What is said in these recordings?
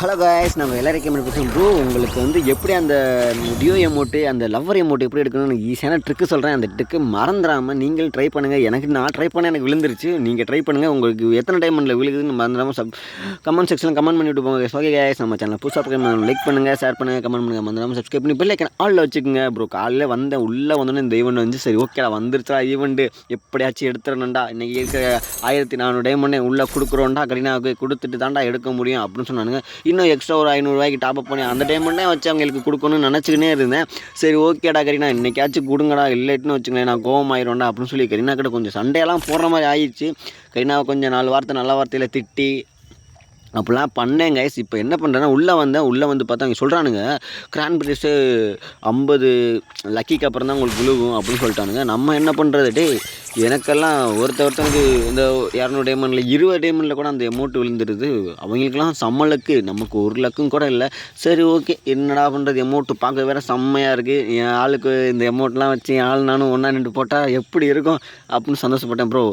Hello guys நம்ம எல்லாருக்கும் பேசுகிறோம் ப்ரோ உங்களுக்கு வந்து எப்படி அந்த டியோ எமோட்டு அந்த லவ்வர் எமோட்டு எப்படி எடுக்கணும்னு ஈஸியான ட்ரிக்கு சொல்கிறேன் அந்த ட்ரிக்கு மறந்துடாமல் நீங்கள் ட்ரை பண்ணுங்கள் எனக்கு நான் ட்ரை பண்ண எனக்கு விழுந்துருச்சு. நீங்கள் ட்ரை பண்ணுங்கள் உங்களுக்கு எத்தனை டைமண்டில் விழுகுதுன்னு மறந்துடாமல் சப் கமெண்ட் செக்ஷனில் கமெண்ட் பண்ணிவிட்டு போங்க ஓகே காய்ஸ் நம்ம சேனல் புதுசாக லைக் பண்ணுங்கள் ஷேர் பண்ணுங்கள் கமெண்ட் பண்ணுங்கள் மறந்துடாமல் சப்ஸ்கிரைப் பண்ணி பிள்ளை ஆளில் வச்சுக்கோங்க ப்ரோ காலையில் வந்தேன் உள்ளே வந்தோடனே இந்த ஈவெண்ட் வந்து சரி ஓகேடா வந்துருச்சா ஈவெண்ட்டு எப்படியாச்சும் எடுத்துடணும்டா. இன்றைக்கி இருக்கிற ஆயிரத்தி நானூறு டைமண்டே உள்ளே கொடுக்குறோண்டா கடினாவுக்கு கொடுத்துட்டு தாண்டா எடுக்க முடியும் அப்படின்னு சொன்னானுங்க. இன்னும் எக்ஸ்ட்ரா ஒரு ஐநூறுரூவாய்க்கு டாப்அப் பண்ணி அந்த டைமண்டே வச்சு அவங்களுக்கு கொடுக்கணும்னு நினச்சிக்கினே இருந்தேன். சரி ஓகேடா கரீனா இன்னைக்காச்சும் கொடுங்கடா இல்லைட்டுன்னு வச்சுங்களேன் நான் கோவம் ஆயிடும்டா அப்படின்னு சொல்லி கரீனா கிட்ட கொஞ்சம் சண்டையெல்லாம் போடுற மாதிரி ஆயிடுச்சு. கரீனாவை கொஞ்சம் நாலு வார்த்தை நல்ல வார்த்தையில் திட்டி அப்படிலாம் பண்ணேன் கைஸ் இப்போ என்ன பண்ணுறேன்னா உள்ளே வந்தேன். உள்ளே வந்து பார்த்தா அவங்க சொல்கிறானுங்க கிரான் பிரிஸு ஐம்பது லக்கிக்கு அப்புறம் தான் உங்களுக்கு விழுகும் அப்படின்னு சொல்லிட்டானுங்க. நம்ம என்ன பண்ணுறது டே எனக்கெல்லாம் ஒருத்த ஒருத்தனுக்கு இந்த இரநூறு டைமண்டில் இருபது டைமண்டில் கூட அந்த அமௌண்ட் விழுந்துடுது அவங்களுக்குலாம் செம்ம லக்கு நமக்கு ஒரு லக்கும் கூட இல்லை. சரி ஓகே என்னடா பண்ணுறது அமௌண்ட்டு பார்க்க வேற செம்மையாக இருக்குது என் ஆளுக்கு இந்த அமௌண்ட்லாம் வச்சு என் ஆள் நானும் ஒன்றா நின்று போட்டால் எப்படி இருக்கும்? அப்படின்னு சந்தோஷப்பட்டேன் ப்ரோ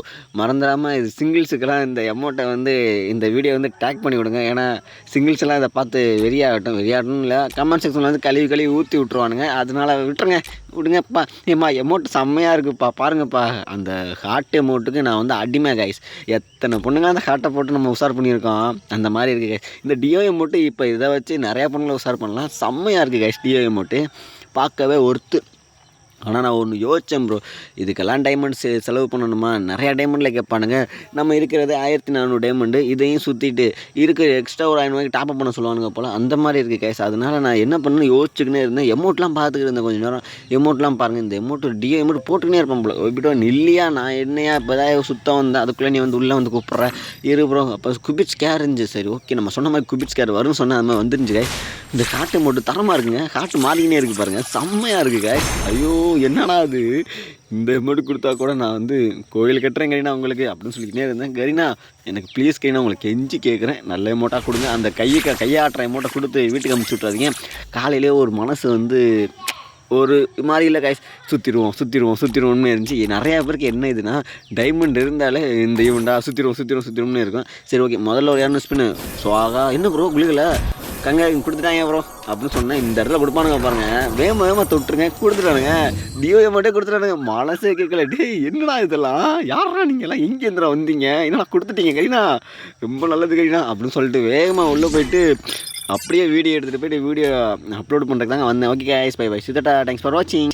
மறந்துடாமல் இது சிங்கிள்ஸுக்கெல்லாம் இந்த அமௌண்ட்டை வந்து இந்த வீடியோ வந்து டேக் பண்ணி விடுங்க. ஏன்னா சிங்கிள்ஸ் எல்லாம் இதை பார்த்து வெறியாகட்டும். வெறியாகட்டும் இல்லை கமெண்ட் செக்ஷனில் வந்து கழுவி கழுவி ஊற்றி விட்ருவானுங்க அதனால விட்டுருங்க. விடுங்கப்பா. ஏம்மா அமௌண்ட் செம்மையாக இருக்குப்பா. பாருங்கப்பா. அந்த ஹார்ட் எமௌண்ட்டுக்கு நான் வந்து அடிமை கைஸ் எத்தனை பொண்ணுங்க அந்த ஹார்ட்டை போட்டு நம்ம உஷார் பண்ணியிருக்கோம்? அந்த மாதிரி இருக்குது கைஸ் இந்த டிஓ எமௌண்ட்டு இப்போ இதை வச்சு நிறையா பொண்ணுங்களை உஷார் பண்ணலாம். செம்மையாக இருக்குது கைஸ் டிஓ எமௌண்ட்டு பார்க்கவே ஒர்த்து ஆனால் நான் ஒன்று யோசித்தேன் ப்ரோ இதுக்கெல்லாம் டைமண்ட் செ செலவு பண்ணணுமா? நிறையா டைமண்டில் கேட்பானுங்க நம்ம இருக்கிறது ஆயிரத்தி நானூறு டைமண்டு இதையும் சுற்றிட்டு இருக்கிற எக்ஸ்ட்ரா ஒரு ஆயிரம் டாப் அப் பண்ண சொல்லுவானுங்க போல். அந்த மாதிரி இருக்குது கேஸ் அதனால் நான் என்ன பண்ணணும் யோசிச்சுக்கினே இருந்தேன். எமௌண்ட்லாம் பார்த்துக்கிட்டு இருந்தேன் கொஞ்சம் நேரம். எமௌண்ட்லாம் பாருங்கள் இந்த எமௌண்ட் டிஓ எமௌண்ட் போட்டுக்கினே இருப்பேன் போல. இப்படி இல்லையா நான் என்னையா இப்போ தான் சுத்தம் வந்தேன். அதுக்குள்ளே நீ வந்து உள்ளே வந்து கூப்பிட்ற. இரு ப்ரோ அப்போ குபிச் கேர் இருந்துச்சு. சரி ஓகே நம்ம சொன்ன மாதிரி குபிச் கேர் வரும்னு சொன்னால் அது மாதிரி வந்துருந்துச்சு இந்த காட்டு மட்டும் தரமாக இருக்குங்க. காட்டு மாறிக்கினே இருக்குது பாருங்கள் செம்மையாக இருக்குது ஐயோ. என்னடா அது? இந்த அமௌண்ட் கொடுத்தா கூட நான் வந்து கோயில் கட்டுறேன் கரீனா உங்களுக்கு அப்படின்னு சொல்லிக்கிட்டே இருந்தேன். கரீனா எனக்கு ப்ளீஸ் கரீனா உங்களுக்கு கெஞ்சி கேட்குறேன் நல்ல அமௌண்ட்டாக கொடுங்க. அந்த கையை க- கையாட்டுற அமௌண்ட்டை கொடுத்து வீட்டுக்கு அமுச்சு விட்றாதீங்க காலையிலே ஒரு மனசு வந்து ஒரு மாதிரி இல்லை காய்ஸ் சுற்றிடுவோம் சுற்றிடுவோம் சுற்றிடுவோம்னு இருந்துச்சு. நிறையா பேருக்கு என்ன இதுனா டைமண்ட் இருந்தாலே இந்த ஈவெண்ட்டா சுற்றிடுவோம் சுற்றிடுவோம் சுற்றிடுவோம்னு இருக்கும். சரி ஓகே முதல்ல ஒரு இரநூறு ஸ்பின்னு ஸோ ஆகா என்ன ப்ரோ குளிக்கலை? கங்க கொடுத்துட்டாங்க ப்ரோ அப்படின்னு சொன்னேன் இந்த இடத்துல கொடுப்பானுங்க பாருங்க. வேம வேம தொட்டுருங்க கொடுத்துட்டானுங்க. டிஓஏ மட்டும் கொடுத்துட்டானுங்க. மனசே கேட்கல. டேய் என்னடா இதெல்லாம்? யாரா நீங்கள்லாம் எங்கே இருந்துடா வந்தீங்க. என்னடா கொடுத்துட்டீங்க கரீனா? ரொம்ப நல்லது கரீனா அப்படின்னு சொல்லிட்டு வேகமாக உள்ளே போயிட்டு அப்படியே வீடியோ எடுத்துகிட்டு போயிட்டு வீடியோ அப்லோட் பண்ணுறதுக்கு தாங்க வந்தேன். ஓகே பை பை சித்தட்டா தேங்க்ஸ் ஃபார் வாட்சிங்